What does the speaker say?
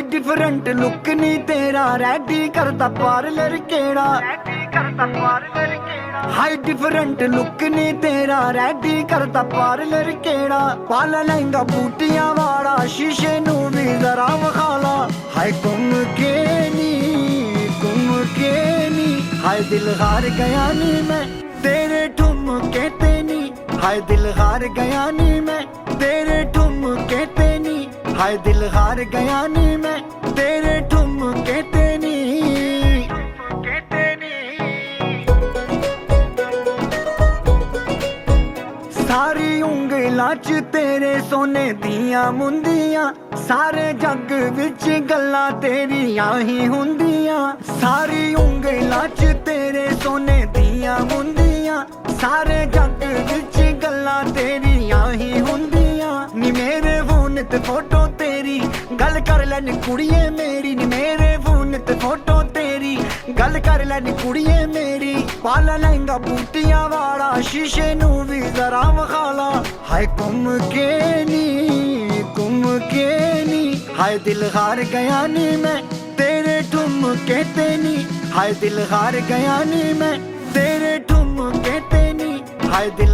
Different look ਨਹੀਂ ਤੇਰਾ ready ਕਰਦਾ ਪਾਰਲਰ ਕਿਹੜਾ? ਐਡੀ ਕਰਦਾ ਪਾਰਲਰ ਕਿਹੜਾ? ਹਾਈ ਡਿਫਰੈਂਟ ਲੁੱਕ ਨਹੀਂ ਤੇਰਾ ਰੈਡੀ ਕਰਦਾ ਪਾਰਲਰ ਕਿਹੜਾ? ਪਾਲਾ ਲਹਿੰਗਾ ਬੂਟੀਆਂ ਵਾਲਾ ਸ਼ੀਸ਼ੇ ਨੂੰ ਵੀ ਜ਼ਰਾ ਵਖਾਲਾ ਹਾਈ ਘੁੰਮ ਕੇ ਨੀ ਘੁੰਮ ਕੇ ਨੀ। ਹਾਈ ਦਿਲ ਹਾਰ ਗਿਆ ਨੀ ਮੈਂ ਤੇਰੇ ਠੁਮਕੇ ਤੇ ਨੀ। ਹਾਈ ਦਿਲ ਹਾਰ ਗਿਆ ਨੀ ਮੈਂ ਨੀ ਹਾਈ ਦਿਲ ਹਾਰ ਗਿਆ ਨੀ ਮੈਂ, ਤੇਰੇ ਠੁਮਕੇ ਤੇ ਸਾਰੀ ਉਂਗਲਾਂ 'ਚ ਤੇਰੇ ਸੋਨੇ ਦੀਆਂ ਮੁੰਦੀਆਂ, ਸਾਰੇ ਜੱਗ ਵਿੱਚ ਗੱਲਾਂ ਤੇਰੀਆਂ ਹੀ ਹੁੰਦੀਆਂ। ਸਾਰੀ ਉਂਗਲਾਂ 'ਚ ਤੇਰੇ ਸੋਨੇ ਦੀਆਂ ਮੁੰਦੀਆਂ, ਸਾਰੇ ਜੱਗ ਵਿੱਚ ਫੋਨ ਤੇ ਫੋਟੋ ਤੇਰੀ। ਗੱਲ ਕਰ ਲੈਣ ਕੁੜੀਏ ਮੇਰੀ, ਨੀ ਮੇਰੇ ਫੋਨ ਤੇ ਫੋਟੋ ਤੇਰੀ। ਗੱਲ ਕਰ ਲੈਣ ਕੁੜੀਏ ਮੇਰੀ, ਪਾਲ ਲੈਂਗਾ ਬੂਟੀਆਂ ਵਾਲਾ, ਸ਼ੀਸ਼ੇ ਨੂੰ ਵੀ ਜ਼ਰਾ ਵਖਾਲਾ। ਹਾਏ ਕੁੰਮ ਕੇ ਨੀ ਕੁੰਮ ਕੇ ਨੀ। ਹਾਏ ਦਿਲ ਹਾਰ ਗਿਆ ਨੀ ਮੈਂ, ਤੇਰੇ ਠੁੰਮ ਕੇ ਤੇ ਨੀ। ਹਾਏ ਦਿਲ ਹਾਰ ਗਿਆ ਨੀ ਮੈਂ, ਤੇਰੇ ਠੁੰਮ ਕੇ ਤੇ ਨੀ। ਹਾਏ ਦਿਲ